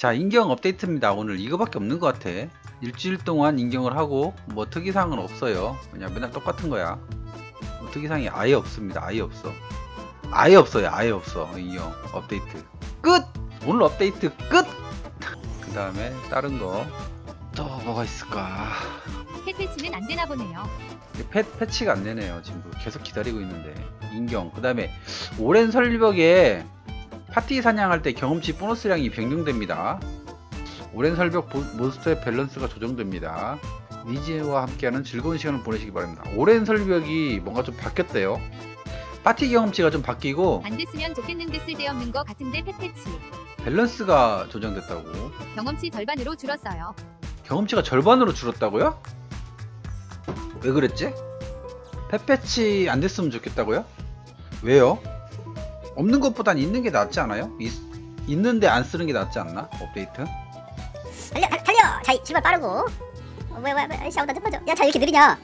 자 인경 업데이트입니다. 오늘 이거밖에 없는 것 같아. 일주일 동안 인경을 하고 뭐 특이사항은 없어요. 그냥 맨날 똑같은 거야. 뭐 특이사항이 아예 없습니다. 아예 없어. 아예 없어요. 아예 없어. 인경 업데이트. 끝! 오늘 업데이트 끝 그 다음에 다른 거. 또 뭐가 있을까? 패치는 안 되나 보네요. 패, 패치가 안 되네요. 지금 계속 기다리고 있는데. 인경. 그 다음에 오랜 설벽에 파티 사냥할 때 경험치 보너스량이 변경됩니다 오랜 설벽 보- 몬스터의 밸런스가 조정됩니다 니즈와 함께하는 즐거운 시간을 보내시기 바랍니다 오랜 설벽이 뭔가 좀 바뀌었대요 파티 경험치가 좀 바뀌고 안 됐으면 좋겠는데 쓸데없는 거 같은데 패치 밸런스가 조정됐다고 경험치 절반으로 줄었어요. 경험치가 절반으로 줄었다고요? 왜 그랬지? 페페치 안 됐으면 좋겠다고요? 왜요? 없는 것보단 있는 게 낫지 않아요? 있, 있는데 안 쓰는 게 낫지 않나? 업데이트? 달려 달- 달려! 자 출발 빠르고. 뭐야 뭐야 샤오다 자빠져? 야자 이렇게 느리냐?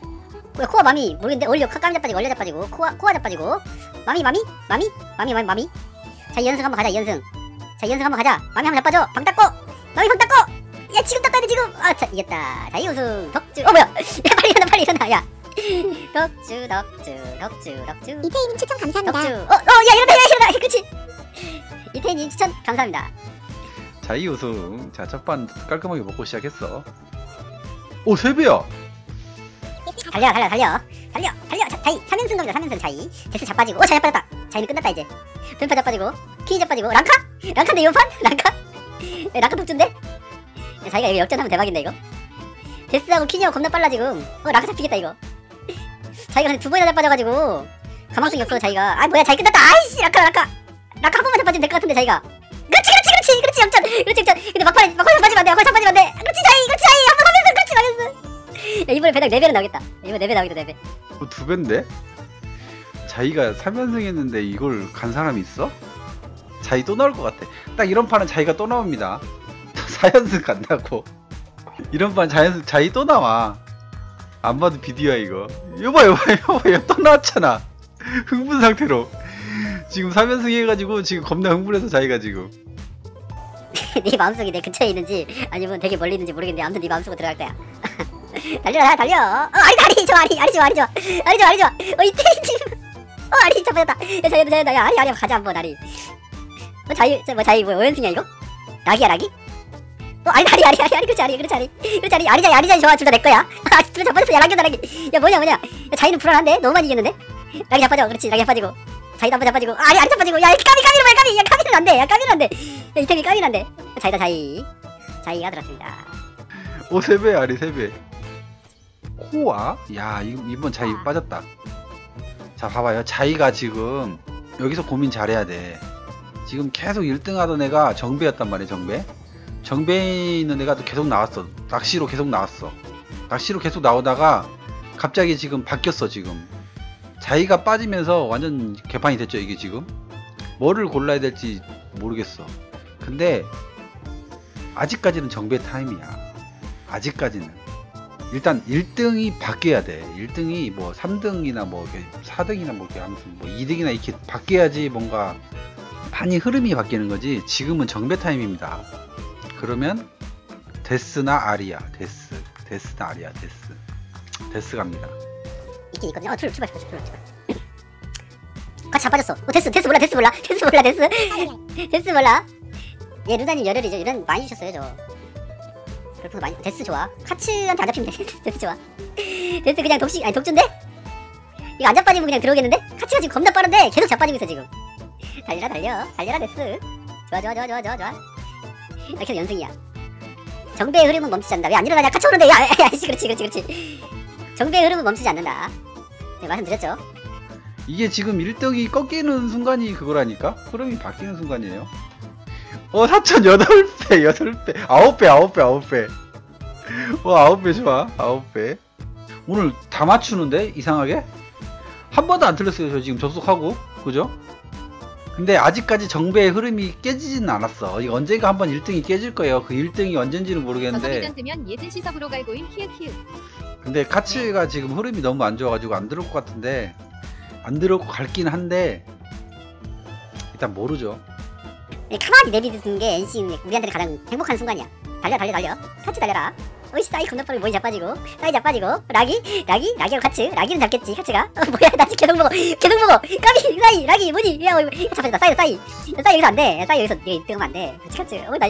뭐야 코어 맘이 모르겠는데 올려. 카- 까미 자빠지고 올려 자빠지고 코어 코어 자빠지고. 맘이 맘이 맘이 맘이 맘이 맘이 자 이연승 한번 가자 이연승. 자 이연승 한번 가자. 맘이 한번 자빠져. 방 닦고! 맘이 방 닦고! 야 지금 닦아야 돼 지금! 아자 이겼다. 자 이우승 덕주 어 뭐야 야? 빨리 일어나 빨리 일어나. 야 덕주 덕주 덕주 덕주. 이태희님 추천 감사합니다. 덕주. 어어야 일어나 야 일어나 그렇지 이태희님 추천 감사합니다. 자, 이 우승. 자, 첫판 깔끔하게 먹고 시작했어. 오, 3배야! 달려 달려 달려. 달려 달려. 자, 자이. 3연승 갑니다 3연승 자이. 데스 자빠지고. 오 자이 빠졌다. 자이는 끝났다 이제. 뱀파 자빠지고. 키 자빠지고. 랑카? 랑카인데 이번판? 랑카? 야, 랑카 독주인데? 야, 자이가 이거 역전하면 대박인데 이거? 데스하고 키니하고 겁나 빨라 지금 어 랑카 잡히겠다 이거 자이가 근데 두 번이나 자빠져가지고 가망성이 없어 자이가 아 뭐야 자이 끝났다 아이씨 랑카 랑카 랑카 한 번만 자빠지면 될 것 같은데 자이가 그렇지 그렇지 그렇지 그렇지 역전 그렇지 역전 근데 막판에 막판에 자빠지면 안돼 막판에 자빠지면 안돼 그렇지 자이 그렇지 자이 한번 하면서 그렇지 나면서 야 이번에 배당 4배는 나오겠다 이번 4배 나오겠다 4배 어, 두 배인데? 자기가 3연승 했는데 이걸 간 사람이 있어? 자기 또 나올 것 같아. 딱 이런 판은 자기가 또 나옵니다. 4연승 간다고. 이런 판 자연승, 자기 또 나와. 안 봐도 비디오야, 이거. 여봐, 여봐, 여봐, 여봐, 또 나왔잖아. 흥분 상태로. 지금 3연승 해가지고 지금 겁나 흥분해서 자기가 지금. 네 마음속이 내 근처에 있는지 아니면 되게 멀리 있는지 모르겠는데 아무튼 네 마음속으로 들어갈 거야. 달려라 달려. 어 아리 아리 좋아 아리 아리 좋아 아리 좋아. 아리 좋아 아리 좋아. 어 이때 지금. 어 아리 잡아졌다. 야 자유 자유 야 아리 아리 가자 한번 아리 뭐 자유 저뭐 자유 뭐 오연승이야 이거? 락이야 락이 어 아리 아리 아리 아리 그렇지 아리 그렇지 아리 그렇지 아리 자리 아리 자리 좋아 둘 다 내 거야. 아 둘다 잡아졌어 야 락이다 락이 야 뭐냐 뭐냐. 야 자유는 불안한데? 너무 많이 이겼는데? 락이 자빠져. 그렇지 락이 자빠지고. 자이도 한번 자빠지고. 아, 아리 아리 자빠지고. 야 까비 까비로 말 까비. 야 까비는 안돼. 야 까비는 안돼. 야 이템이 까비는 안돼. 자이다 자이 자이가 들었습니다. 오, 3배, 아리 3배. 코아? 야, 이- 이번 자이 빠졌다. 자, 봐봐요. 자이가 지금 여기서 고민 잘해야 돼. 지금 계속 1등 하던 애가 정배였단 말이야, 정배. 정배에 있는 애가 또 계속 나왔어. 낚시로 계속 나왔어. 낚시로 계속 나오다가 갑자기 지금 바뀌었어, 지금. 자이가 빠지면서 완전 개판이 됐죠, 이게 지금. 뭐를 골라야 될지 모르겠어. 근데 아직까지는 정배 타임이야. 아직까지는 일단 1등이 바뀌어야 돼 1등이 뭐 3등이나 뭐 이렇게 4등이나 뭐 이렇게 아무튼 뭐 2등이나 이렇게 바뀌어야지 뭔가 판이 흐름이 바뀌는 거지 지금은 정배 타임입니다 그러면 데스나 아리아 데스 데스나 아리아 데스. 데스 갑니다. 있긴 있거든요. 어 출, 출발 출발 출발 출발 같이 자빠졌어. 어 데스 데스 몰라 데스 몰라. 데스 몰라 데스. 데스 몰라. 얘 루다님 열혈이죠. 이런 많이 주셨어요 저. 별풍 많이 데스 좋아. 카츠한테 안 잡히면 돼. 데스 좋아. 데스 그냥 독식 아니 독주인데? 이거 안 자빠지면 그냥 들어오겠는데? 카츠가 지금 겁나 빠른데 계속 자빠지고 있어 지금. 달려라 달려. 달려라 데스. 좋아 좋아 좋아 좋아 좋아 좋아 아, 계속 연승이야. 정배의 흐름은 멈추지 않는다. 왜 안 일어나냐? 카츠 오는데. 야, 야, 야 그렇지 그렇지 그렇지. 정배의 흐름은 멈추지 않는다. 네, 말씀드렸죠? 이게 지금 1등이 꺾이는 순간이 그거라니까? 흐름이 바뀌는 순간이에요. 어 4,008배 8배. 9배 9배 9배. 와 9배 좋아. 9배. 오늘 다 맞추는데? 이상하게? 한 번도 안 틀렸어요 저 지금 접속하고. 그죠 근데 아직까지 정배의 흐름이 깨지지는 않았어 이거 언젠가 한번 1등이 깨질 거예요 그 1등이 언젠지는 모르겠는데 뜨면 예진 시섭으로 갈고 인 키읔 키읔 근데 카츠가 지금 흐름이 너무 안 좋아가지고 안 들어올 것 같은데 안 들어올 것 같긴 한데 일단 모르죠 이 가만히 내비두는 게 NC는 우리한테는 가장 행복한 순간이야. 달려 달려 달려. 같이 달려라. 어이씨 싸이 겁나 빨리 모이 자빠지고 싸이 자빠지고 락이 락이 락이랑 카츠 락이는 잡겠지 카츠가? 어 뭐야 나 지금 계속 먹어 계속 먹어 까비 싸이 락이 뭐지? 야 어, 이거 잡아졌다 싸이 싸이 싸이 여기서 안돼. 싸이 여기서 이거 뜨면 안돼. 카츠 카츠. 어나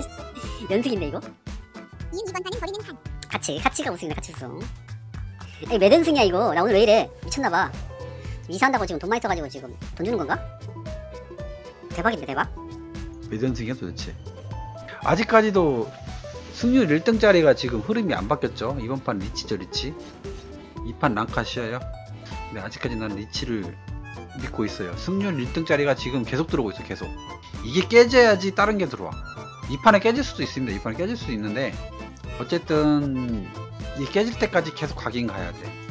연승인데 이거? 판은 버리는 한. 카츠 카츠가 우승이다 카츠 우승 이 매든승이야 이거. 나 오늘 왜 이래? 미쳤나봐. 이사한다고 지금 돈 많이 써가지고 지금 돈 주는 건가? 대박인데 대박? 몇 연승이야 도대체? 아직까지도 승률 1등짜리가 지금 흐름이 안 바뀌었죠. 이번 판 리치죠 리치. 이판 랑카시아요. 근데 아직까지 난 리치를 믿고 있어요. 승률 1등짜리가 지금 계속 들어오고 있어 계속. 이게 깨져야지 다른 게 들어와. 이 판에 깨질 수도 있습니다. 이 판에 깨질 수도 있는데 어쨌든 이 깨질 때까지 계속 가긴 가야 돼.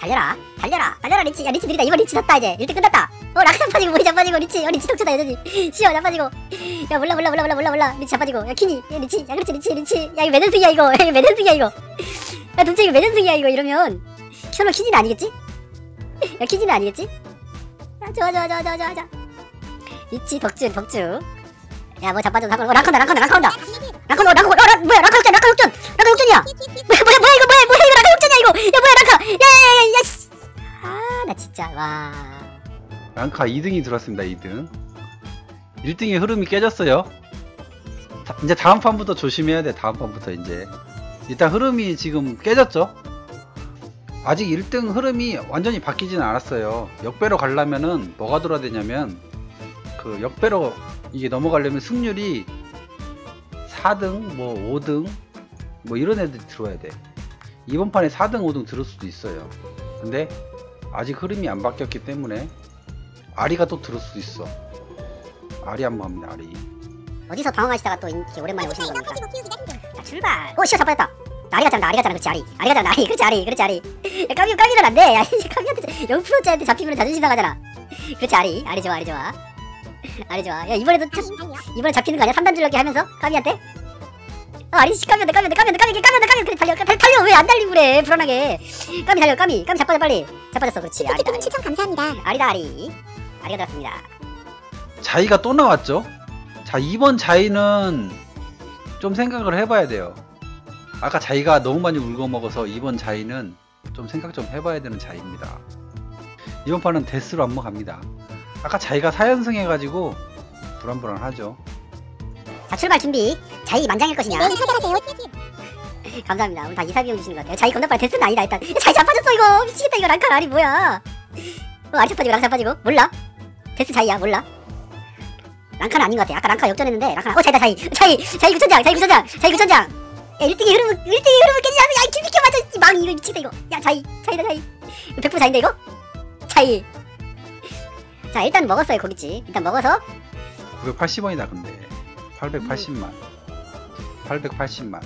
달려라 달려라. 달려라 리치. 야 리치 느리다. 이번 리치 졌다 이제. 1등 끝났다. 어 락사 빠지고 모이 자빠지고 리치. 어 리치 톡쳐다 여전히 시어 자빠지고. 야 몰라 몰라 몰라 몰라 몰라 몰라. 리치 자빠지고. 야 키니. 야 리치. 야 그렇지 리치 리치. 야 이거 매전승이야 이거. 야 매전승이야 이거. 야 도대체 이거 매전승이야 이거 이러면. 설마 키니는 아니겠지? 야 키니는 아니겠지? 야 좋아 좋아 좋아 좋아 좋아 좋아. 리치 덕준 덕주. 야뭐 자빠져 상관 어 락한다 락한다 락한다. 락한다. 락한다 어, 락 뭐야 락한 락한 역전. 락한 역전이야 이거 야 뭐야 락한 야야야야 아 나 진짜 와 랑카 2등이 들어왔습니다. 2등. 1등의 흐름이 깨졌어요. 다- 이제 다음 판부터 조심해야 돼. 다음 판부터 이제. 일단 흐름이 지금 깨졌죠. 아직 1등 흐름이 완전히 바뀌지는 않았어요. 역배로 가려면은 뭐가 들어야 되냐면 그 역배로 이게 넘어가려면 승률이 4등, 뭐 5등, 뭐 이런 애들이 들어와야 돼. 이번 판에 4등, 5등 들을 수도 있어요. 근데 아직 흐름이 안 바뀌었기 때문에 아리가 또 들을 수도 있어. 아리 한번 합니다. 아리. 어디서 당황하시다가 또 이렇게 오랜만에 오시는 겁니까. 자 출발! 오 시어 잡아졌다. 아리가 잡는다 아리가 잡는다. 그렇지 아리. 아리가 잡는다. 아리 그렇지 아리 그렇지 아리. 야 까미 까미는 안돼. 야 이제 까미한테 0%짜리한테 잡히면 자존심 상하잖아. 그렇지 아리. 아리 좋아 아리 좋아. 아리 좋아. 야 이번에도 참-. 이번에 잡히는 거 아니야? 3단 줄넘기 하면서? 까미한테 어 아리 씨 까미한테 까미한테 까미한테 까미 까미한테 까미 그래 달려 달- 달려 왜 안 달리고 그래 불안하게 까미 달려 까미 까미 자빠져 빨리 자빠졌어 그렇지 아리다 아리 추천 감사합니다. 아리다 아리 아리가 들었습니다 자이가 또 나왔죠. 자 이번 자이는 좀 생각을 해봐야 돼요. 아까 자이가 너무 많이 울고 먹어서 이번 자이는 좀 생각 좀 해봐야 되는 자이입니다. 이번 판은 데스로 한번 갑니다. 아까 자이가 4연승 해가지고 불안불안하죠. 자 출발 준비 자이 만장일 것이냐 네, 사결하세요. 감사합니다. 오늘 다 이사 비용 주시는 것 같아요. 자기 건너빨 데스는 아니다 일단. 자기 자빠졌어 이거. 미치겠다 이거 랑카 아리 뭐야? 어 아리 자빠지고 랑카 자빠지고 몰라? 데스 자이야 몰라? 랑카는 아닌 것 같아. 아까 랑카 역전했는데 랑카 어 자이다 자이 자이 자이 구천장 자이 구천장 자이 구천장. 야 1등의 흐름을 1등의 흐름을 깨지 않으면 야이 길비켜 맞아 망 이거 미치겠다 이거. 야 자이 자이다 자이. 100% 자인데 이거? 자이. 자 일단 먹었어요 고깃집. 일단 먹어서 980원이다 근데 880만. 880만.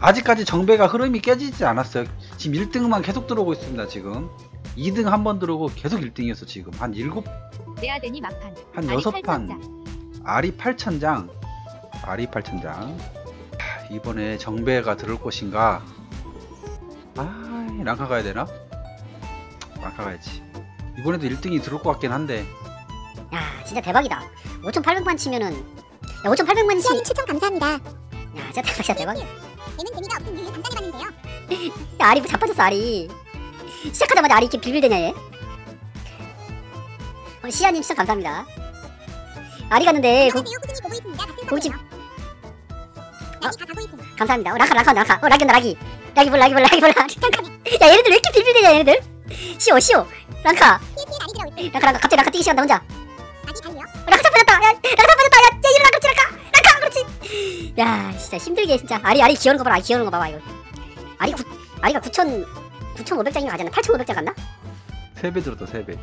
아직까지 정배가 흐름이 깨지지 않았어요. 지금 1등만 계속 들어오고 있습니다 지금. 2등 한 번 들어오고 계속 1등이었어 지금 한 7, 내아드니 막판. 한 아리 6판. 팔천장. 아리 8천장. 아리 8천장. 이번에 정배가 들을 곳인가? 아 랑카 가야 되나? 랑카 가야지. 이번에도 1등이 들을 것 같긴 한데. 야 진짜 대박이다. 5,800만 치면은 야 5,800만 치. 추천 감사합니다. 야 진짜 대박 진짜 대박. 얘는 재미가 없음 늘 간단해봤는데요. 야 아리 뭐 자빠졌어 아리 시작하자마자 아리 이렇게 빌빌대냐 얘? 어, 시아님 추천 감사합니다. 아리 갔는데 고, 가고 있습니다. 감사합니다. 어, 라카 라카 라카 어 라기 온다 라기 라기 몰라 라기 몰라 라기 몰라 야 얘네들 왜 이렇게 빌빌대냐 얘네들? 시오 시오 랑카. 랑카 랑카. 갑자기 랑카 뛰기 시간다 혼자. 자빠졌다. 야 랑카 자빠졌다 야, 야 일어나 그렇지 랑카 랑카 그렇지. 야 진짜 힘들게 진짜. 아리 아리 기어오는 거 봐라 기어오는 거 봐봐 이거. 아리 구, 아리가 9천 9,500장인가 가잖아 8,500장 갔나? 3배 들었다 3배.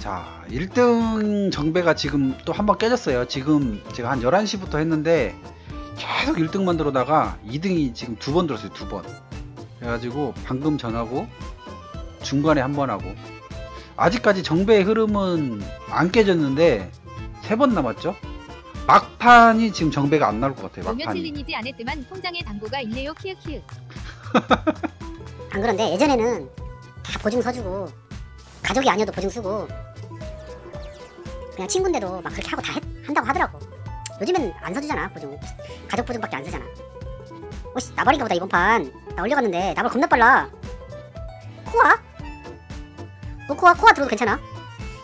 자 1등 정배가 지금 또 한 번 깨졌어요. 지금 제가 한 11시부터 했는데 계속 1등만 들어다가 2등이 지금 두 번 들었어요 두번. 그래가지고 방금 전하고 중간에 한 번 하고 아직까지 정배의 흐름은 안 깨졌는데 세 번 남았죠 막판이 지금 정배가 안 나올 것 같아요 막판이 틀리니지 않았지만 통장에 당구가 있네요. 키읔 키읔. 안 그런데 예전에는 다 보증 서주고 가족이 아니어도 보증 쓰고 그냥 친구인데도 막 그렇게 하고 다 했- 한다고 하더라고 요즘엔 안 서주잖아 보증 가족 보증밖에 안 쓰잖아 오씨 나발인가 보다 이번 판 나 올려갔는데 나발 겁나 빨라 코아? 어 코아 코아 들어도 괜찮아.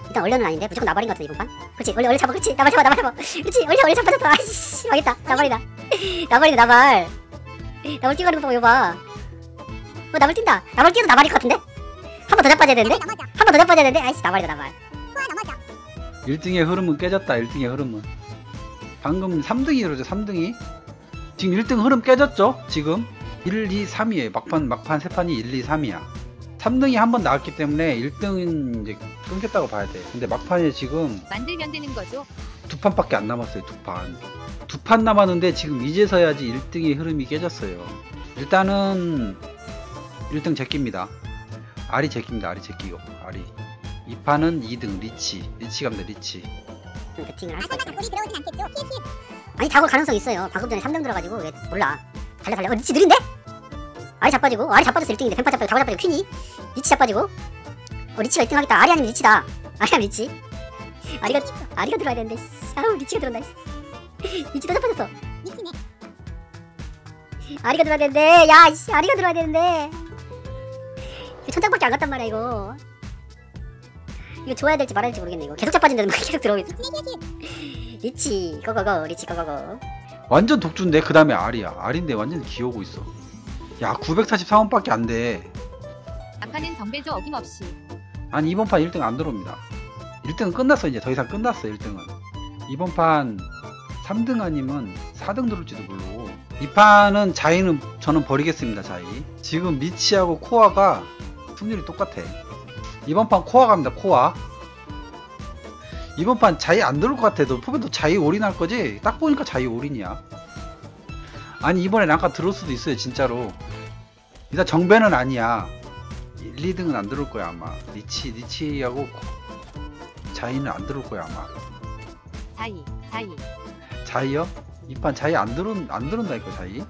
일단 얼려는 아닌데? 무조건 나발인 것 같은데 이번 판? 그렇지 얼려 얼려 잡아 그렇지. 나발 잡아 나발 잡아. 그렇지 얼려 얼려 잡아줬어 아이씨 망했다. 나발이다. 나발이다 나발. 나발 뛰어가는 거 보고 이거 봐. 어, 나발 뛴다. 나발 뛰어도 나발일 것 같은데? 한 번더 잡아줘야 되는데. 한 번더 잡아줘야 되는데? 아이씨 나발이다 나발. 코아 넘어져. 1등의 흐름은 깨졌다 1등의 흐름은. 방금 3등이 그러죠 3등이? 지금 1등 흐름 깨졌죠 지금? 1, 2, 3이에요. 막판 막판 세 판이 1, 2, 3이야 3등이 한 번 나왔기 때문에 1등은 이제 끊겼다고 봐야 돼. 근데 막판에 지금 만들면 되는 거죠. 두 판밖에 안 남았어요 두 판 두 판 남았는데 지금 이제서야지 1등의 흐름이 깨졌어요. 일단은 1등 제끼입니다. 알이 제끼입니다 알이 제끼고. 알이 이 판은 2등 리치. 리치 갑니다 리치. 배팅을 아 설마 같아 닭골이 들어오진 않겠죠? 키키. 아니 다올 가능성 있어요. 방금 전에 3등 들어가지고 왜 몰라. 달려 달려. 어 리치 느린데? 알이 자빠지고 알이 자빠졌어 1등인데 뱀파 자빠지고 다고 자빠지고 퀸이 리치 자빠지고. 어 리치가 1등 하겠다. 알이 아니면 리치다. 알이 아니면 리치. 아리가 아리가 들어야 되는데 씨. 아우 리치가 들어온다 씨. 리치도 자빠졌어. 미치네. 아리가 들어야 되는데 야 이씨 아리가 들어야 되는데. 이거 천장밖에 안 갔단 말이야 이거. 이거 좋아야 될지 말아야 될지 모르겠네 이거. 계속 자빠진다는 거 계속 들어오고 있어. 리치 고고고 리치 고고고 완전 독주인데 그 다음에 알이야. 알인데 완전 기어오고 있어 야 943원밖에 안돼. 막판은 덤벨도 어김없이. 아니 이번 판 1등 안 들어옵니다. 1등은 끝났어 이제. 더 이상 끝났어 1등은. 이번 판 3등 아니면 4등 들어올지도 모르고 이 판은 자이는 저는 버리겠습니다 자이 지금 미치하고 코아가 승률이 똑같아. 이번 판 코아 갑니다 코아. 이번 판 자이 안 들어올 것 같아 너. 포배도 자이 올인할 거지? 딱 보니까 자이 올인이야. 아니 이번에 랑카 들어올 수도 있어요 진짜로 일단 정배는 아니야. 1, 2등은 안 들어올 거야 아마. 리치 리치하고 자이는 안 들어올 거야 아마. 자이, 자이. 자이요? 이판 자이 안 들어 안 들어온다니까 자이.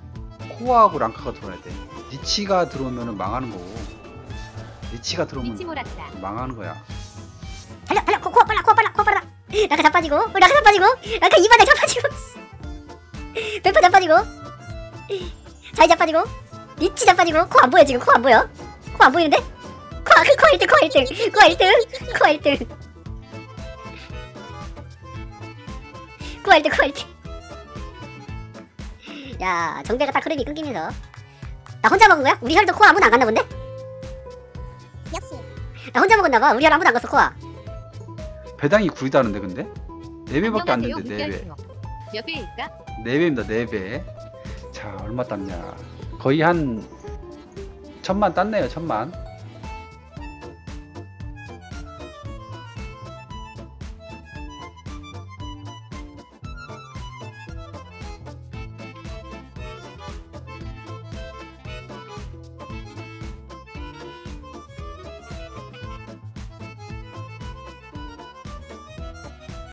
코아하고 랑카가 들어야 돼. 리치가 들어오면은 망하는 거고. 리치가 들어오면 몰았다. 망하는 거야. 달려 달려. 코, 코아 빨라 코아 빨라 코아 빨라. 라카 자빠지고. 어, 라카 자빠지고. 라카 이반에 자빠지고. 뱀파 자빠지고. 자이 자빠지고 리치 자빠지고 코 안 보여 지금? 코 안 보여? 코 안 보이는데? 코아 그 코아 1등 코아 1등. 코아 1등? 코아 1등. 코아 1등 코아 1등. 야 정배가 딱 흐름이 끊기면서. 나 혼자 먹은 거야? 우리 혈도 코아 아무도 안 갔나 본데? 역시. 나 혼자 먹었나 봐. 우리 혈 아무도 안 갔어 코아 배당이 구리다는데 근데? 4배밖에 안 된대 4배 물결표. 몇 배일까? 4배입니다 4배. 자 얼마 땄냐 거의 한 천만 땄네요 천만